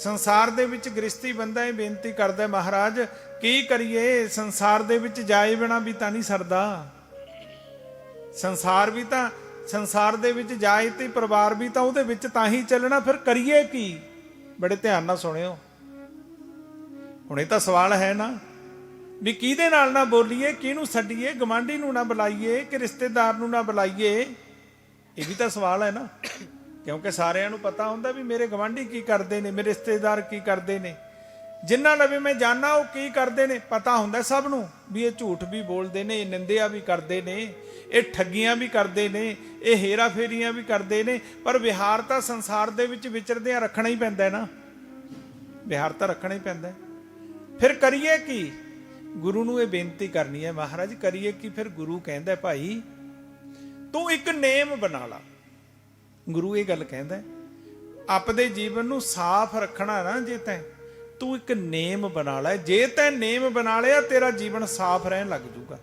ਸੰਸਾਰ ਦੇ ਵਿੱਚ ਗ੍ਰਸਤੀ ਬੰਦਾ ਇਹ ਬੇਨਤੀ ਕਰਦਾ ਮਹਾਰਾਜ, ਕੀ ਕਰੀਏ? ਸੰਸਾਰ ਦੇ ਵਿੱਚ ਜਾਏ ਬਿਨਾ ਵੀ ਤਾਂ ਨਹੀਂ ਸਰਦਾ। ਸੰਸਾਰ ਵੀ ਤਾਂ, ਸੰਸਾਰ ਦੇ ਵਿੱਚ ਜਾਏ ਤੇ ਪਰਿਵਾਰ ਵੀ ਤਾਂ ਉਹਦੇ ਵਿੱਚ ਤਾਂ ਹੀ ਚੱਲਣਾ, ਫਿਰ ਕਰੀਏ ਕੀ? ਬੜੇ ਧਿਆਨ ਨਾਲ ਸੁਣਿਓ। ਹੁਣ ਇਹ ਤਾਂ ਸਵਾਲ ਹੈ ਨਾ, ਵੀ ਕਿਹਦੇ ਨਾਲ ਨਾ ਬੋਲੀਏ, ਕਿਹਨੂੰ ਛੱਡੀਏ ਗਵਾਂਢੀ ਨੂੰ ਨਾ ਬੁਲਾਈਏ, ਕਿ ਰਿਸ਼ਤੇਦਾਰ ਨੂੰ ਨਾ ਬੁਲਾਈਏ? ਇਹ ਵੀ ਤਾਂ ਸਵਾਲ ਹੈ ਨਾ। ਕਿਉਂਕਿ ਸਾਰਿਆਂ ਨੂੰ ਪਤਾ ਹੁੰਦਾ ਵੀ ਮੇਰੇ ਗਵਾਂਢੀ ਕੀ ਕਰਦੇ ਨੇ, ਮੇਰੇ ਰਿਸ਼ਤੇਦਾਰ ਕੀ ਕਰਦੇ ਨੇ। ਜਿਹਨਾਂ ਨਾਲ ਵੀ ਮੈਂ ਜਾਣਾ ਉਹ ਕੀ ਕਰਦੇ ਨੇ, ਪਤਾ ਹੁੰਦਾ ਸਭ ਨੂੰ ਵੀ ਇਹ ਝੂਠ ਵੀ ਬੋਲਦੇ ਨੇ, ਇਹ ਨਿੰਦਿਆ ਵੀ ਕਰਦੇ ਨੇ, ਇਹ ਠੱਗੀਆਂ ਵੀ ਕਰਦੇ ਨੇ, ਇਹ ਹੇਰਾ ਫੇਰੀਆਂ ਵੀ ਕਰਦੇ ਨੇ। ਪਰ ਵਿਹਾਰ ਤਾਂ ਸੰਸਾਰ ਦੇ ਵਿੱਚ ਵਿਚਰਦਿਆਂ ਰੱਖਣਾ ਹੀ ਪੈਂਦਾ ਹੈ ਨਾ। ਵਿਹਾਰ ਤਾਂ ਰੱਖਣਾ ਹੀ ਪੈਂਦਾ ਫਿਰ ਕਰੀਏ ਕੀ? ਗੁਰੂ ਨੂੰ ਇਹ ਬੇਨਤੀ ਕਰਨੀ ਹੈ, ਮਹਾਰਾਜ ਕਰੀਏ ਕੀ? ਫਿਰ ਗੁਰੂ ਕਹਿੰਦਾ ਭਾਈ ਤੂੰ ਇੱਕ ਨੇਮ ਬਣਾ ਲਾ। ਗੁਰੂ ਇਹ ਗੱਲ ਕਹਿੰਦਾ ਆਪਦੇ ਜੀਵਨ ਨੂੰ ਸਾਫ਼ ਰੱਖਣਾ ਨਾ ਜੇ ਤੈਂ, ਤੂੰ ਇੱਕ ਨੇਮ ਬਣਾ ਲੈ, ਜੇ ਤੈਂ ਨੇਮ ਬਣਾ ਲਿਆ ਤੇਰਾ ਜੀਵਨ ਸਾਫ਼ ਰਹਿਣ ਲੱਗ ਜੂਗਾ।